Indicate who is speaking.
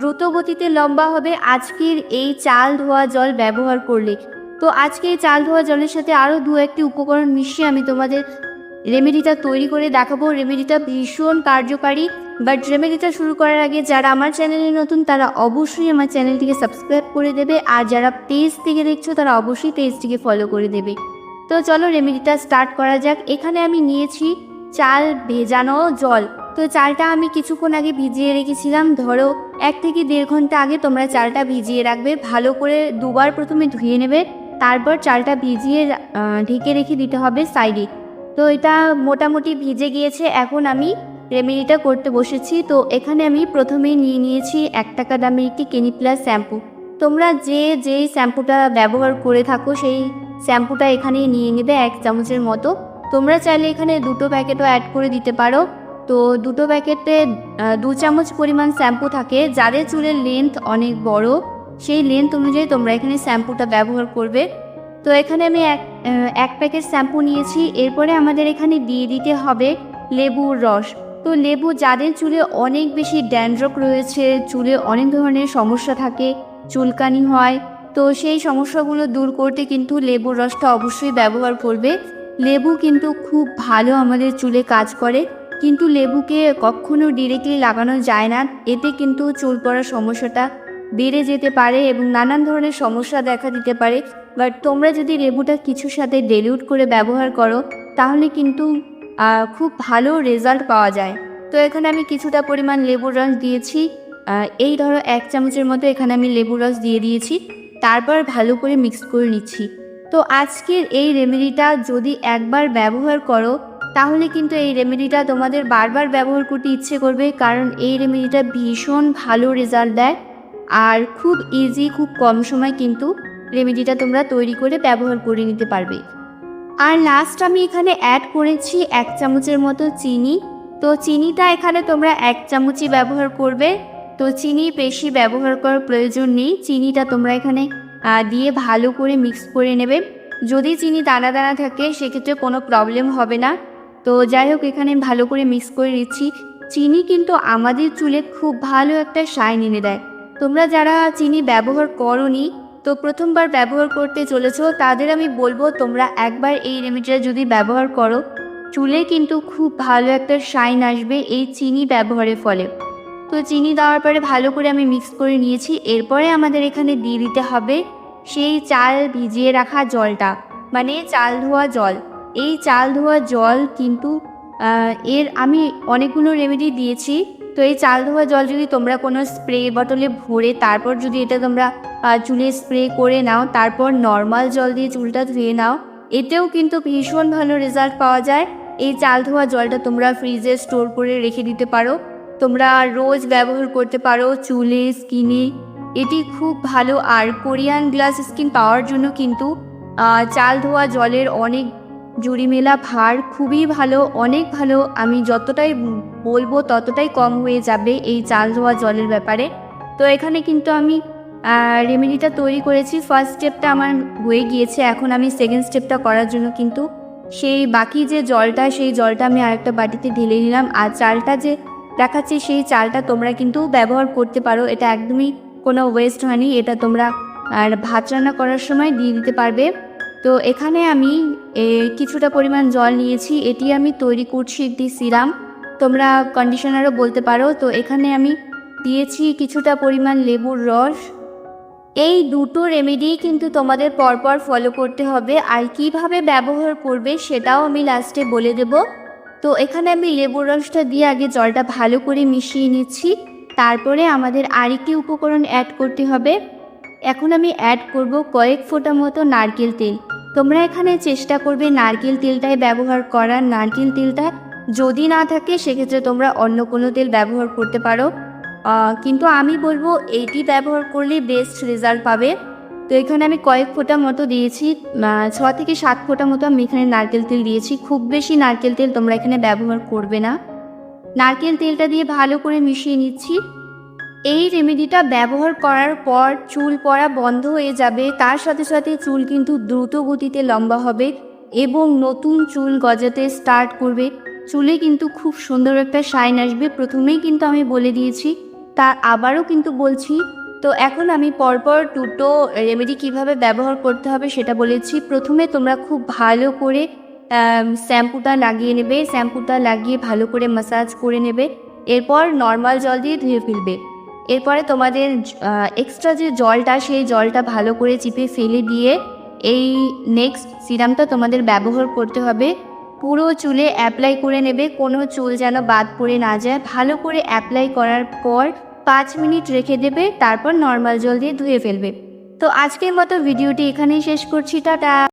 Speaker 1: দ্রুত গতিতে লম্বা হবে, আজকের এই চাল ধোয়া জল ব্যবহার করলে। তো আজকে এই চাল ধোয়া জলের সাথে আরও দু একটি উপকরণ মিশিয়ে আমি তোমাদের রেমেডিটা তৈরি করে দেখাবো। রেমেডিটা ভীষণ কার্যকারী বাট রেমেডিটা শুরু করার আগে যারা আমার চ্যানেলে নতুন, তারা অবশ্যই আমার চ্যানেলটিকে সাবস্ক্রাইব করে দেবে। আর যারা পেজ থেকে দেখছ, তারা অবশ্যই পেজটিকে ফলো করে দেবে। তো চলো রেমেডিটা স্টার্ট করা যাক। এখানে আমি নিয়েছি চাল ভেজানো জল। তো চালটা আমি কিছুক্ষণ আগে ভিজিয়ে রেখেছিলাম। ধরো এক থেকে দেড় ঘণ্টা আগে তোমরা চালটা ভিজিয়ে রাখবে, ভালো করে দুবার প্রথমে ধুয়ে নেবে, তারপর চালটা ভিজিয়ে ঢেকে রেখে দিতে হবে সাইডে। তো এটা মোটামুটি ভিজে গিয়েছে, এখন আমি রেমেডিটা করতে বসেছি। তো এখানে আমি প্রথমেই নিয়ে নিয়েছি এক টাকা দামের একটি কেনি প্লাস শ্যাম্পু তোমরা যে যেই শ্যাম্পুটা ব্যবহার করে থাকো, সেই শ্যাম্পুটা এখানে নিয়ে নেবে এক চামচের মতো। তোমরা চাইলে এখানে দুটো প্যাকেটও অ্যাড করে দিতে পারো। তো দুটো প্যাকেটে দু চামচ পরিমাণ শ্যাম্পু থাকে। যাদের চুলের লেন্থ অনেক বড়, সেই লেন্থ অনুযায়ী তোমরা এখানে শ্যাম্পুটা ব্যবহার করবে। তো এখানে আমি এক এক প্যাকেট শ্যাম্পু নিয়েছি। এরপরে আমাদের এখানে দিয়ে দিতে হবে লেবুর রস। তো লেবু যাদের চুলে অনেক বেশি ড্যান্ড্রক রয়েছে, চুলে অনেক ধরনের সমস্যা থাকে, চুলকানি হয়, তো সেই সমস্যাগুলো দূর করতে কিন্তু লেবুর রসটা অবশ্যই ব্যবহার করবে। লেবু কিন্তু খুব ভালো আমাদের চুলে কাজ করে। কিন্তু লেবুকে কখনো ডিরেক্টলি লাগানো যায় না। এতে কিন্তু চুল পড়ার সমস্যাটা বেড়ে যেতে পারে এবং নানান ধরনের সমস্যা দেখা দিতে পারে। বাট তোমরা যদি লেবুটা কিছুর সাথে ডেলিউট করে ব্যবহার করো, তাহলে কিন্তু খুব ভালো রেজাল্ট পাওয়া যায়। তো এখানে আমি কিছুটা পরিমাণ লেবুর রস দিয়েছি। এই ধরো এক চামচের মতো এখানে আমি লেবুর রস দিয়ে দিয়েছি। তারপর ভালো করে মিক্স করে নিচ্ছি। তো আজকের এই রেমেডিটা যদি একবার ব্যবহার করো তাহলে কিন্তু এই রেমেডিটা তোমাদের বারবার ব্যবহার করতে ইচ্ছে করবে, কারণ এই রেমেডিটা ভীষণ ভালো রেজাল্ট দেয়। আর খুব ইজি খুব কম সময় কিন্তু রেমেডিটা তোমরা তৈরি করে ব্যবহার করে নিতে পারবে। আর লাস্ট আমি এখানে অ্যাড করেছি এক চামচের মতো চিনি। তো চিনিটা এখানে তোমরা এক চামচই ব্যবহার করবে। তো চিনি বেশি ব্যবহার করার প্রয়োজন নেই। চিনিটা তোমরা এখানে দিয়ে ভালো করে মিক্স করে নেবে। যদি চিনি দানা দানা থাকে, সেক্ষেত্রে কোনো প্রবলেম হবে না। তো যাই হোক, এখানে ভালো করে মিক্স করে নিচ্ছি। চিনি কিন্তু আমাদের চুলে খুব ভালো একটা শাইন এনে দেয়। তোমরা যারা চিনি ব্যবহার করনি, তো প্রথমবার ব্যবহার করতে চলেছ, তাদের আমি বলব তোমরা একবার এই রেমেডিটা যদি ব্যবহার করো, চুলে কিন্তু খুব ভালো একটা শাইন আসবে এই চিনি ব্যবহারের ফলে। তো চিনি দেওয়ার পরে ভালো করে আমি মিক্স করে নিয়েছি। এরপরে আমাদের এখানে দিয়ে দিতে হবে সেই চাল ভিজিয়ে রাখা জলটা মানে চাল ধোয়া জল। এই চাল ধোয়া জল কিন্তু এর আমি অনেকগুলো রেমেডি দিয়েছি। তো এই চাল ধোয়া জল যদি তোমরা কোনো স্প্রে বটলে ভরে, তারপর যদি এটা তোমরা চুলে স্প্রে করে নাও, তারপর নর্মাল জল দিয়ে চুলটা ধুয়ে নাও, এতেও কিন্তু ভীষণ ভালো রেজাল্ট পাওয়া যায়। এই চাল ধোয়া জলটা তোমরা ফ্রিজে স্টোর করে রেখে দিতে পারো। তোমরা রোজ ব্যবহার করতে পারো চুলে স্কিনে এটি খুব ভালো আর কোরিয়ান গ্লাস স্কিন পাওয়ার জন্য কিন্তু চাল ধোয়া জলের অনেক জুড়ি মেলা ভার খুবই ভালো, অনেক ভালো। আমি যতটাই বলব ততটাই কম হয়ে যাবে এই চাল ধোয়া জলের ব্যাপারে। তো এখানে কিন্তু আমি রেমেডিটা তৈরি করেছি। ফার্স্ট স্টেপটা আমার হয়ে গিয়েছে। এখন আমি সেকেন্ড স্টেপটা করার জন্য কিন্তু সেই বাকি যে জলটা, সেই জলটা আমি আরেকটা বাটিতে ঢেলে নিলাম। আর চালটা যে দেখাচ্ছি, সেই চালটা তোমরা কিন্তু ব্যবহার করতে পারো। এটা একদমই কোনো ওয়েস্ট হয়নি। এটা তোমরা, আর ভাত রান্না করার সময় দিয়ে দিতে পারবে। তো এখানে আমি কিছুটা পরিমাণ জল নিয়েছি। এটি আমি তৈরি করছি একটি সিরাম। তোমরা কন্ডিশনারও বলতে পারো। তো এখানে আমি দিয়েছি কিছুটা পরিমাণ লেবুর রস। এই দুটো রেমেডি কিন্তু তোমাদের পরপর ফলো করতে হবে। আর কীভাবে ব্যবহার করবে সেটাও আমি লাস্টে বলে দেব। তো এখানে আমি লেবুর রসটা দিয়ে আগে জলটা ভালো করে মিশিয়ে নিচ্ছি। তারপরে আমাদের আরেকটি উপকরণ অ্যাড করতে হবে। এখন আমি অ্যাড করব কয়েক ফোঁটা মতো নারকেল তেল। তোমরা এখানে চেষ্টা করবে নারকেল তেলটাই ব্যবহার করার। নারকেল তেলটা যদি না থাকে, সেক্ষেত্রে তোমরা অন্য কোনো তেল ব্যবহার করতে পারো। কিন্তু আমি বলব এইটি ব্যবহার করলে বেস্ট রেজাল্ট পাবে। তো এখানে আমি কয়েক ফোঁটা মতো দিয়েছি। ছ থেকে সাত ফোঁটা মতো আমি এখানে নারকেল তেল দিয়েছি। খুব বেশি নারকেল তেল তোমরা এখানে ব্যবহার করবে না। নারকেল তেলটা দিয়ে ভালো করে মিশিয়ে নিচ্ছি। এই রেমেডিটা ব্যবহার করার পর চুল পড়া বন্ধ হয়ে যাবে। তার সাথে সাথে চুল কিন্তু দ্রুত গতিতে লম্বা হবে এবং নতুন চুল গজাতে স্টার্ট করবে। চুলে কিন্তু খুব সুন্দর একটা শাইন আসবে। প্রথমেই কিন্তু আমি বলে দিয়েছি তা আবারও কিন্তু বলছি। তো এখন আমি পরপর দুটো রেমেডি কীভাবে ব্যবহার করতে হবে সেটা বলেছি। প্রথমে তোমরা খুব ভালো করে শ্যাম্পুটা লাগিয়ে নেবে। শ্যাম্পুটা লাগিয়ে ভালো করে মাসাজ করে নেবে। এরপর নর্মাল জল দিয়ে ধুয়ে ফেলবে। এরপরে তোমাদের এক্সট্রা যে জলটা, সেই জলটা ভালো করে চিপে ফেলে দিয়ে এই নেক্সট সিরামটা তোমাদের ব্যবহার করতে হবে। পুরো চুলে অ্যাপ্লাই করে নেবে, কোনো চুল যেন বাদ পড়ে না যায়। ভালো করে অ্যাপ্লাই করার পর পাঁচ মিনিট রেখে দেবে, তারপর নর্মাল জল দিয়ে ধুয়ে ফেলবে। তো আজকের মতো ভিডিওটি এখানেই শেষ করছি, টাটা!